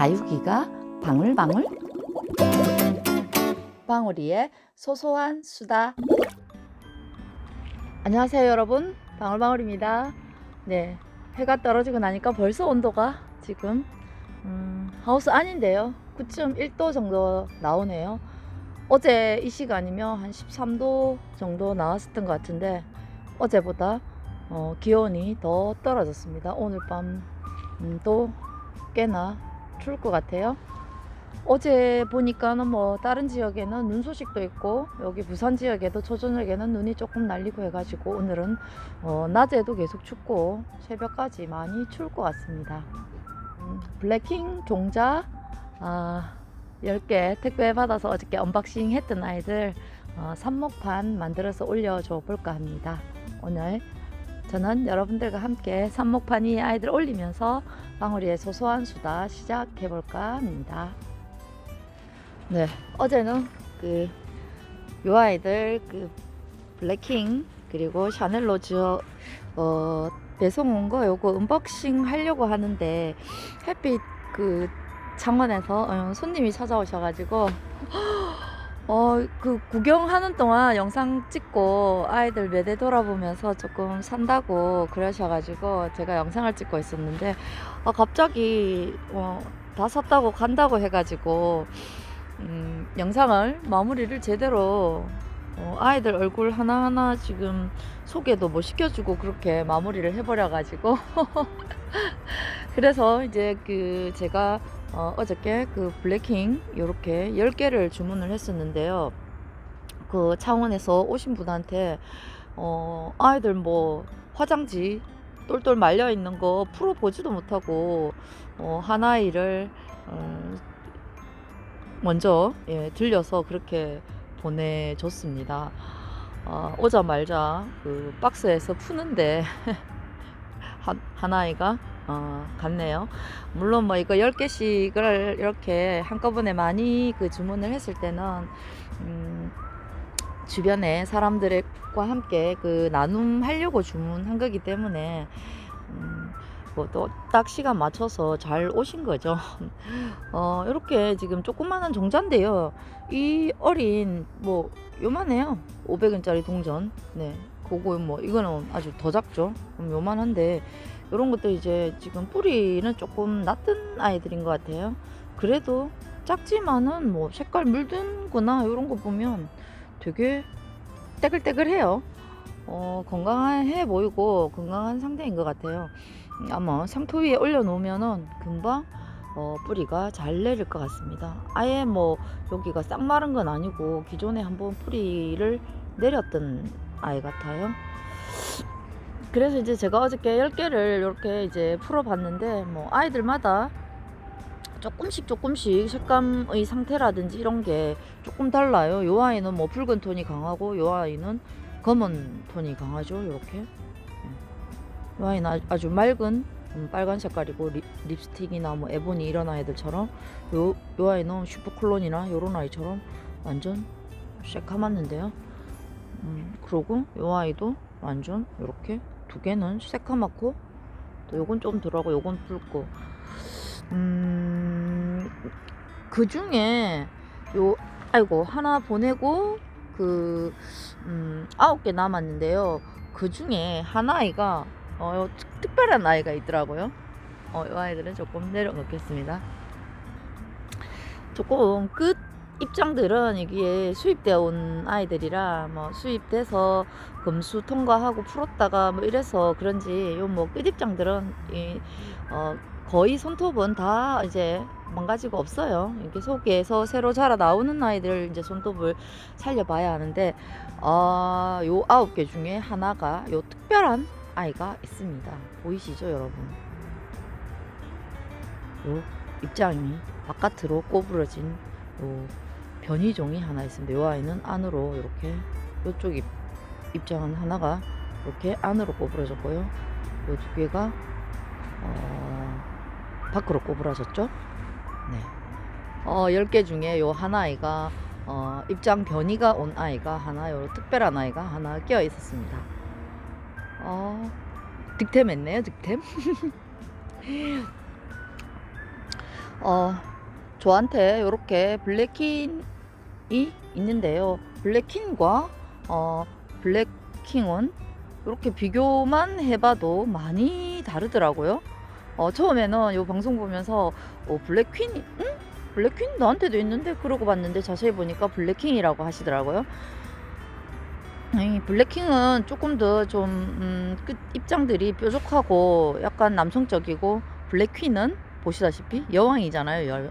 다육이가 방울방울? 방울이의 소소한 수다. 안녕하세요 여러분. 방울방울입니다. 네 해가 떨어지고 나니까 벌써 온도가 지금 음, 하우스 안인데요. 9.1도 정도 나오네요. 어제 이 시간이면 한 13도 정도 나왔었던 것 같은데 어제보다 어, 기온이 더 떨어졌습니다. 오늘 밤도 꽤나 추울 것 같아요. 어제 보니까는 뭐 다른 지역에는 눈 소식도 있고 여기 부산 지역에도 초저녁에는 눈이 조금 날리고 해가지고 오늘은 어, 낮에도 계속 춥고 새벽까지 많이 추울 것 같습니다. 음, 블랙킹 종자 아, 10개 택배 받아서 어저께 언박싱 했던 아이들 어, 삽목판 만들어서 올려줘 볼까 합니다. 오늘 저는 여러분들과 함께 삽목판 이 아이들 올리면서 방울이의 소소한 수다 시작해 볼까 합니다. 네, 어제는 그 요 아이들 그 블랙킹 그리고 샤넬 로 즈 어 배송 온 거 요거 언박싱 하려고 하는데 햇빛 그 창원에서 어, 손님이 찾아오셔가지고 어, 그 구경하는 동안 영상 찍고 아이들 매대 돌아보면서 조금 산다고 그러셔가지고 제가 영상을 찍고 있었는데 아, 갑자기 어, 다 샀다고 간다고 해가지고 음, 영상을 마무리를 제대로 어, 아이들 얼굴 하나하나 지금 소개도 못 시켜주고 그렇게 마무리를 해버려가지고. 그래서 이제 그 제가 어, 어저께 그 블랙킹 이렇게 10개를 주문을 했었는데요. 그 창원에서 오신 분한테 어, 아이들 뭐 화장지 똘똘 말려 있는 거 풀어 보지도 못하고 어, 하나이를 어, 먼저 예, 들려서 그렇게 보내줬습니다. 어, 오자말자 그 박스에서 푸는데 한, 하나이가 어, 같네요. 물론 뭐 이거 10개씩을 이렇게 한꺼번에 많이 그 주문을 했을 때는 음, 주변에 사람들과 함께 그 나눔하려고 주문한 거기 때문에 음, 뭐또 딱 시간 맞춰서 잘 오신 거죠. 어, 이렇게 지금 조그마한 종자인데요. 이 어린 뭐 요만해요. 500원짜리 동전. 네. 그거 뭐 이거는 아주 더 작죠. 그럼 요만한데 이런 것도 이제 지금 뿌리는 조금 낮은 아이들인 것 같아요. 그래도 작지만은 뭐 색깔 물든 거나 이런 거 보면 되게 떼글떼글해요. 어, 건강해 보이고 건강한 상태인 것 같아요. 아마 상토 위에 올려놓으면은 금방 어, 뿌리가 잘 내릴 것 같습니다. 아예 뭐 여기가 싹 마른 건 아니고 기존에 한번 뿌리를 내렸던 아이 같아요. 그래서 이제 제가 어저께 10개를 이렇게 이제 풀어봤는데 뭐 아이들마다 조금씩 조금씩 색감의 상태라든지 이런 게 조금 달라요. 요 아이는 뭐 붉은 톤이 강하고 요 아이는 검은 톤이 강하죠. 이렇게. 요 아이는 아- 아주 맑은 음, 빨간 색깔이고 립, 립스틱이나 뭐 에보니 이런 아이들처럼 요, 요 아이는 슈퍼클론이나 요런 아이처럼 완전 새카맣는데요. 음, 그러고 요 아이도 완전 이렇게 두 개는 새카맣고 또 요건 좀 덜하고 요건 붉고 음, 그 중에 요 아이고 하나 보내고 그 음, 아홉 개 남았는데요. 그 중에 하나 아이가 어, 특별한 아이가 있더라고요. 어, 이 아이들은 조금 내려놓겠습니다. 조금 끝 입장들은 이게 수입되어 온 아이들이라 뭐 수입돼서 검수 통과하고 풀었다가 뭐 이래서 그런지 요 뭐 끝입장들은 이 어, 거의 손톱은 다 이제 망가지고 없어요. 이렇게 속에서 새로 자라 나오는 아이들 이제 손톱을 살려봐야 하는데 어, 요 아홉 개 중에 하나가 요 특별한 아이가 있습니다. 보이시죠, 여러분? 요 입장이 바깥으로 꼬부러진 요 변이종이 하나 있습니다. 요 아이는 안으로 이렇게 요쪽 입, 입장은 하나가 이렇게 안으로 꼬부러졌고요. 요 두 개가 어, 밖으로 꼬부라졌죠. 네. 어, 10개 중에 요 하나 아이가 어, 입장 변이가 온 아이가 하나 요 특별한 아이가 하나 끼어 있었습니다. 어, 득템했네요, 득템. 어, 저한테 이렇게 블랙킹이 있는데요. 블랙킹과 어, 블랙킹은 이렇게 비교만 해봐도 많이 다르더라고요. 어, 처음에는 이 방송 보면서 어, 블랙퀸, 응? 블랙퀸 나한테도 있는데 그러고 봤는데 자세히 보니까 블랙킹이라고 하시더라고요. 이 블랙킹은 조금 더좀 음, 끝 입장들이 뾰족하고 약간 남성적이고 블랙퀸은 보시다시피 여왕이잖아요.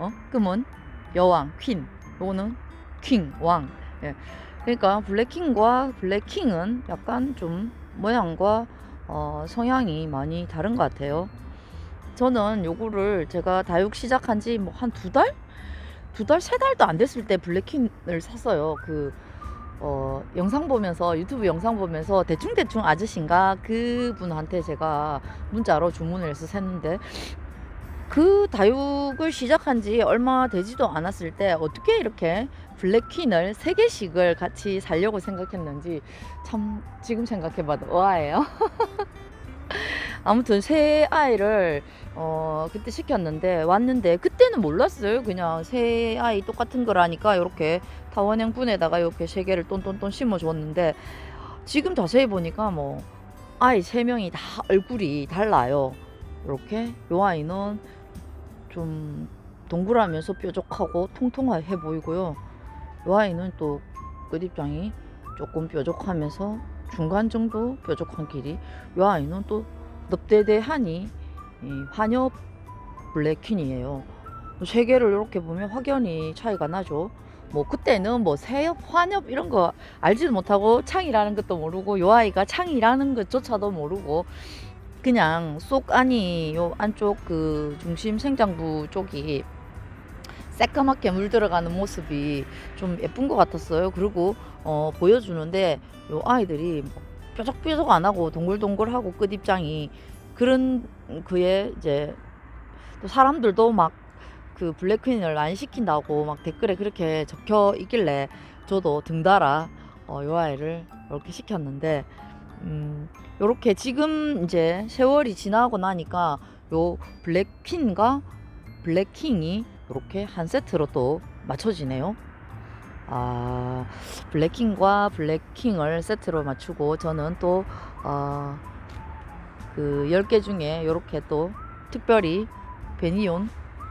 여, 어? 금은 여왕, 퀸. 요거는 킹, 왕. 예. 그러니까 블랙킹과 블랙킹은 약간 좀 모양과 어, 성향이 많이 다른 것 같아요. 저는 요거를 제가 다육 시작한 지 뭐 한 두 달? 두 달, 세 달도 안 됐을 때 블랙킹을 샀어요. 그, 어, 영상 보면서, 유튜브 영상 보면서 대충대충 아저씨인가 그분한테 제가 문자로 주문을 해서 샀는데, 그 다육을 시작한 지 얼마 되지도 않았을 때 어떻게 이렇게 블랙퀸을 세 개씩을 같이 살려고 생각했는지 참 지금 생각해봐도 의아해요. 아무튼 새 아이를 어 그때 시켰는데 왔는데 그때는 몰랐어요. 그냥 새 아이 똑같은 거라니까 이렇게 타원형 분에다가 이렇게 세 개를 똔똔똔 심어 줬는데 지금 자세히 보니까 뭐 아이 세 명이 다 얼굴이 달라요. 이렇게 요 아이는 좀 동그라면서 뾰족하고 통통해 보이고요. 요 아이는 또 끝입장이 조금 뾰족하면서 중간 정도 뾰족한 길이 요 아이는 또 넙대대하니 이 환엽 블랙퀸이에요. 세 개를 이렇게 보면 확연히 차이가 나죠. 뭐 그때는 뭐 새엽, 환엽 이런 거 알지도 못하고 창이라는 것도 모르고 요 아이가 창이라는 것조차도 모르고 그냥 속 안이 요 안쪽 그 중심 생장부 쪽이 새까맣게 물 들어가는 모습이 좀 예쁜 것 같았어요. 그리고 어, 보여주는데 요 아이들이 뭐 뾰족뾰족 안 하고 동글동글하고 끝 입장이 그런 그의 이제 또 사람들도 막 그 블랙퀸을 안 시킨다고 막 댓글에 그렇게 적혀 있길래 저도 등달아 어, 요 아이를 이렇게 시켰는데 음, 요렇게 지금 이제 세월이 지나고 나니까 요 블랙퀸과 블랙킹이 이렇게 한 세트로 또 맞춰지네요. 아, 블랙킹과 블랙킹을 세트로 맞추고 저는 또, 어, 그 10개 중에 이렇게 또 특별히 베니온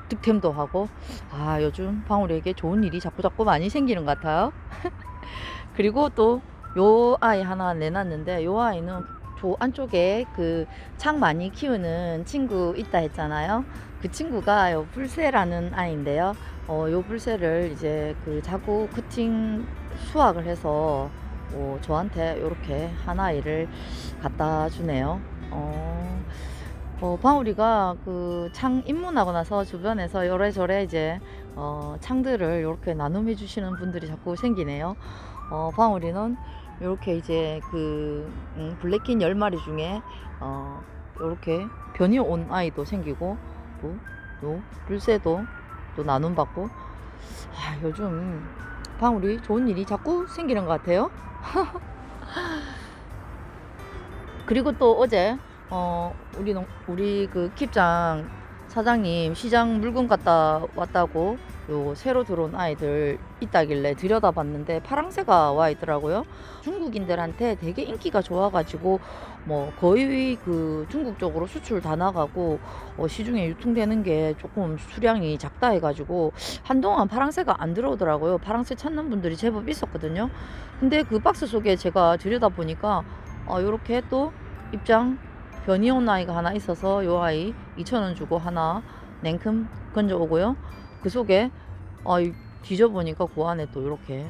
득템도 하고, 아, 요즘 방울이에게 좋은 일이 자꾸 자꾸 많이 생기는 것 같아요. 그리고 또 요 아이 하나 내놨는데, 요 아이는 저 안쪽에 그 창 많이 키우는 친구 있다 했잖아요. 그 친구가 요 불새라는 아이인데요. 어, 요 불새를 이제 그 자구 커팅 수확을 해서 어, 저한테 이렇게 한 아이를 갖다 주네요. 어, 어, 방울이가 그 창 입문하고 나서 주변에서 요래저래 이제 어, 창들을 이렇게 나눔해 주시는 분들이 자꾸 생기네요. 어, 방울이는 이렇게 이제 그 음, 블랙킨 10마리 중에 어, 이렇게 변이 온 아이도 생기고 또, 또 불새도 또 나눔 받고 아, 요즘 방울이 좋은 일이 자꾸 생기는 것 같아요. 그리고 또 어제 어 우리 농, 우리 그 킵장 사장님 시장 물건 갔다 왔다고 요 새로 들어온 아이들 있다길래 들여다봤는데 파랑새가 와 있더라고요. 중국인들한테 되게 인기가 좋아가지고 뭐 거의 그 중국 쪽으로 수출 다 나가고 어 시중에 유통되는 게 조금 수량이 작다 해가지고 한동안 파랑새가 안 들어오더라고요. 파랑새 찾는 분들이 제법 있었거든요. 근데 그 박스 속에 제가 들여다보니까 어 요렇게 또 입장 변이 온 아이가 하나 있어서 요 아이 2,000원 주고 하나 냉큼 건져 오고요. 그 속에 어, 이- 뒤져보니까 그 안에 또 이렇게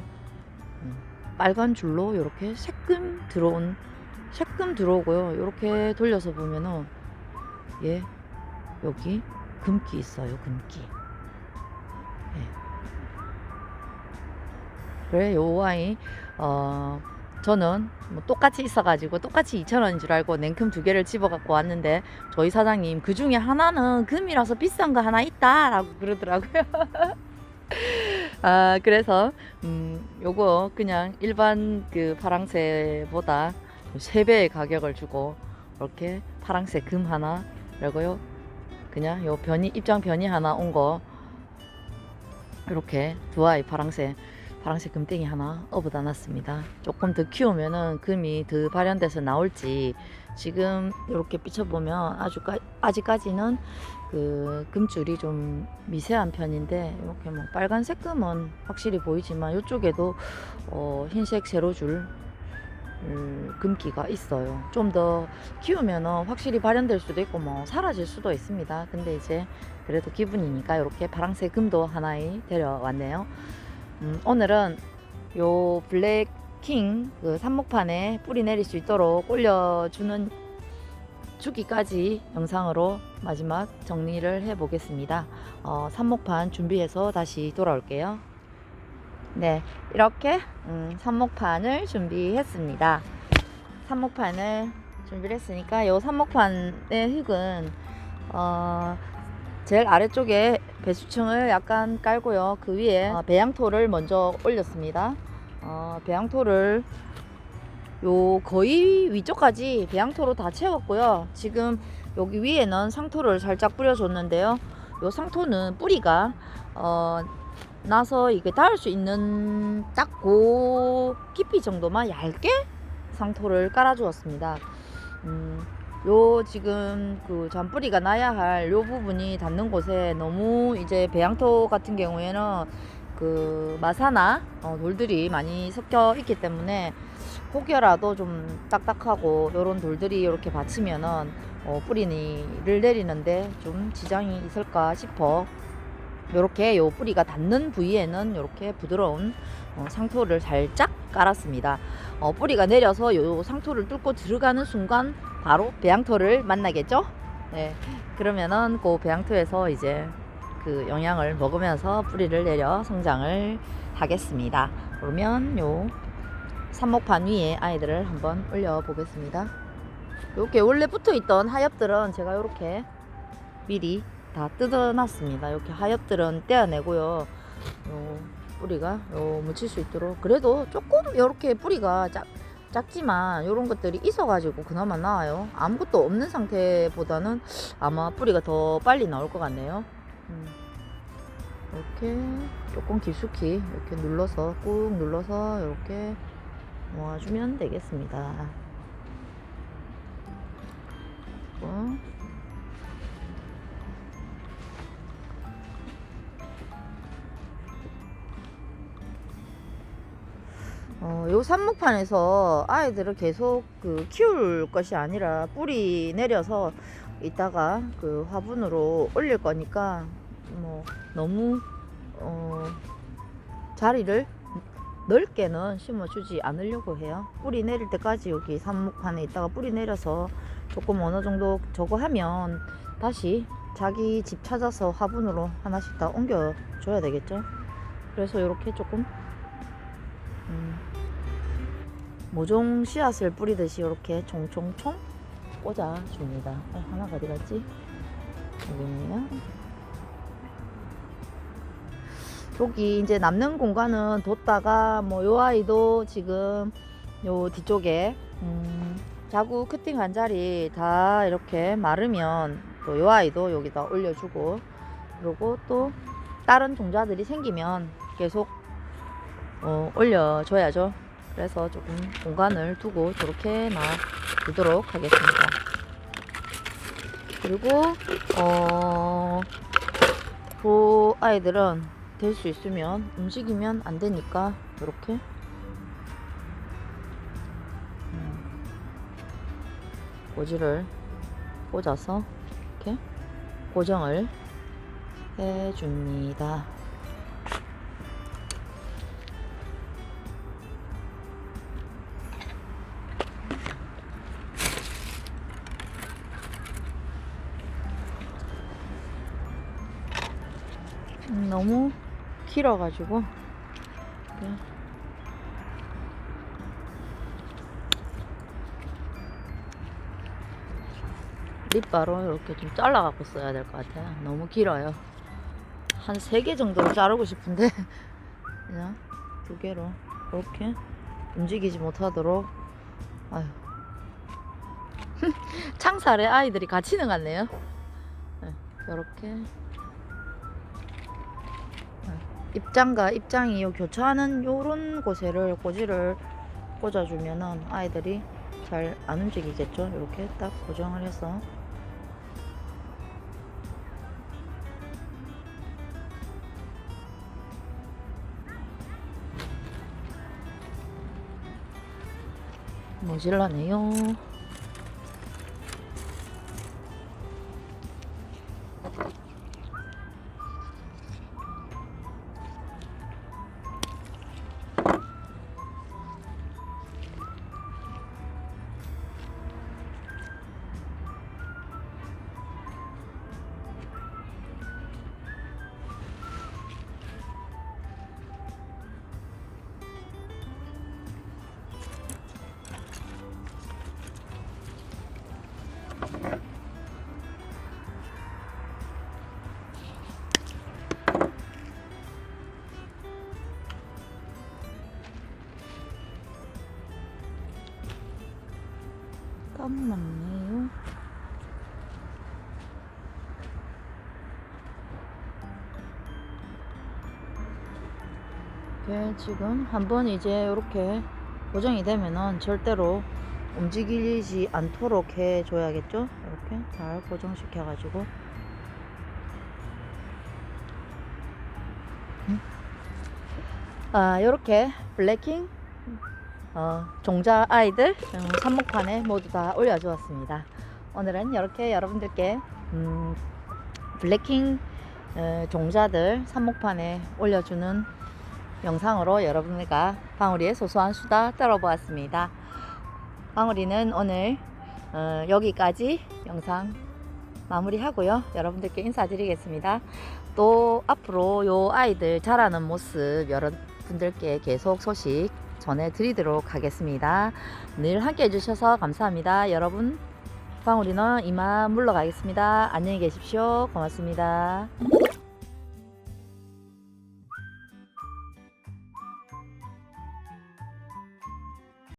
음, 빨간 줄로 이렇게 새금 들어온 새금 들어오고요. 이렇게 돌려서 보면은 예 여기 금기 있어요. 금기. 예. 그래 요 아이 어 저는 뭐 똑같이 있어가지고 똑같이 2,000원인 줄 알고 냉큼 두 개를 집어 갖고 왔는데 저희 사장님 그 중에 하나는 금이라서 비싼 거 하나 있다 라고 그러더라고요. 아 그래서 음 요거 그냥 일반 그 파랑새보다 세 배의 가격을 주고 이렇게 파랑새 금 하나 그리고요 그냥 요 변이 입장 변이 하나 온 거 이렇게 두 아이 파랑새 파랑새 금땡이 하나 업어다 놨습니다. 조금 더 키우면은 금이 더 발현돼서 나올지 지금 이렇게 비춰보면 아주 까, 아직까지는 그 금줄이 좀 미세한 편인데 이렇게 뭐 빨간색 금은 확실히 보이지만 이쪽에도 어, 흰색 세로줄 음, 금기가 있어요. 좀 더 키우면은 확실히 발현될 수도 있고 뭐 사라질 수도 있습니다. 근데 이제 그래도 기분이니까 이렇게 파랑색 금도 하나에 데려왔네요. 음, 오늘은 요 블랙킹 그 삽목판에 뿌리 내릴 수 있도록 올려주는 주기까지 영상으로 마지막 정리를 해 보겠습니다. 어, 삽목판 준비해서 다시 돌아올게요. 네, 이렇게 음, 삽목판을 준비했습니다. 삽목판을 준비를 했으니까 이 삽목판의 흙은 어, 제일 아래쪽에 배수층을 약간 깔고요. 그 위에 어, 배양토를 먼저 올렸습니다. 어, 배양토를 요 거의 위쪽까지 배양토로 다 채웠고요. 지금 여기 위에는 상토를 살짝 뿌려줬는데요. 요 상토는 뿌리가 어, 나서 이게 닿을 수 있는 딱그 깊이 정도만 얇게 상토를 깔아 주었습니다. 음, 요 지금 그 잔뿌리가 나야 할 요 부분이 닿는 곳에 너무 이제 배양토 같은 경우에는 그 마사나 어, 돌들이 많이 섞여 있기 때문에 혹여라도 좀 딱딱하고 요런 돌들이 이렇게 받치면은 어, 뿌리를 내리는데 좀 지장이 있을까 싶어 요렇게 요 뿌리가 닿는 부위에는 요렇게 부드러운 어, 상토를 살짝 깔았습니다. 어, 뿌리가 내려서 요 상토를 뚫고 들어가는 순간 바로 배양토를 만나겠죠? 네. 그러면은 그 배양토에서 이제 그 영양을 먹으면서 뿌리를 내려 성장을 하겠습니다. 그러면 요 삽목판 위에 아이들을 한번 올려 보겠습니다. 이렇게 원래 붙어 있던 하엽들은 제가 이렇게 미리 다 뜯어놨습니다. 이렇게 하엽들은 떼어내고요. 요 뿌리가 요 묻힐 수 있도록 그래도 조금 이렇게 뿌리가 작, 작지만 이런 것들이 있어가지고 그나마 나아요. 아무것도 없는 상태보다는 아마 뿌리가 더 빨리 나올 것 같네요. 음. 이렇게 조금 깊숙이 이렇게 눌러서 꾹 눌러서 이렇게 모아주면 되겠습니다. 그 어, 요 삽목판에서 아이들을 계속 그 키울 것이 아니라 뿌리 내려서 이따가 그 화분으로 올릴 거니까 뭐 너무 어, 자리를 넓게는 심어주지 않으려고 해요. 뿌리 내릴 때까지 여기 삽목판에 있다가 뿌리 내려서 조금 어느 정도 저거 하면 다시 자기 집 찾아서 화분으로 하나씩 다 옮겨 줘야 되겠죠. 그래서 이렇게 조금 모종 씨앗을 뿌리듯이 이렇게 총총총 꽂아줍니다. 아, 하나가 어디 갔지? 여기 있네요. 여기 이제 남는 공간은 뒀다가 뭐 요 아이도 지금 요 뒤쪽에 음, 자구 커팅한 자리 다 이렇게 마르면 또 요 아이도 여기다 올려주고 그리고 또 다른 종자들이 생기면 계속 어, 올려줘야죠. 그래서 조금 공간을 두고 저렇게 놔두도록 하겠습니다. 그리고 어, 그 아이들은 될 수 있으면 움직이면 안 되니까 이렇게 음, 고지를 꽂아서 이렇게 고정을 해줍니다. 너무 길어가지고 립바로 이렇게 좀 잘라갖고 써야 될 것 같아요. 너무 길어요. 한세개 정도로 자르고 싶은데 그냥 두 개로 이렇게 움직이지 못하도록 아유 창살에 아이들이 것 같네요. 네. 이렇게 입장과 입장이 요 교차하는 요런 곳에를 꼬지를 꽂아주면은 아이들이 잘 안 움직이겠죠. 이렇게 딱 고정을 해서 모질라네요. 땀 났네요. 이게 지금 한번 이제 이렇게 고정이 되면은 절대로 움직이지 않도록 해줘야겠죠? 이렇게 잘 고정시켜 가지고 음. 아 이렇게 블랙킹 어, 종자 아이들 음, 한목판에 모두 다 올려주었습니다. 오늘은 이렇게 여러분들께 음, 블랙킹 어, 종자들 한목판에 올려주는 영상으로 여러분과 방울이의 소소한 수다 떨어보았습니다. 방울이는 오늘 어, 여기까지 영상 마무리하고요. 여러분들께 인사드리겠습니다. 또 앞으로 요 아이들 자라는 모습 여러분들께 계속 소식 전해드리도록 하겠습니다. 늘 함께 해주셔서 감사합니다. 여러분, 방울이는 이만 물러가겠습니다. 안녕히 계십시오. 고맙습니다.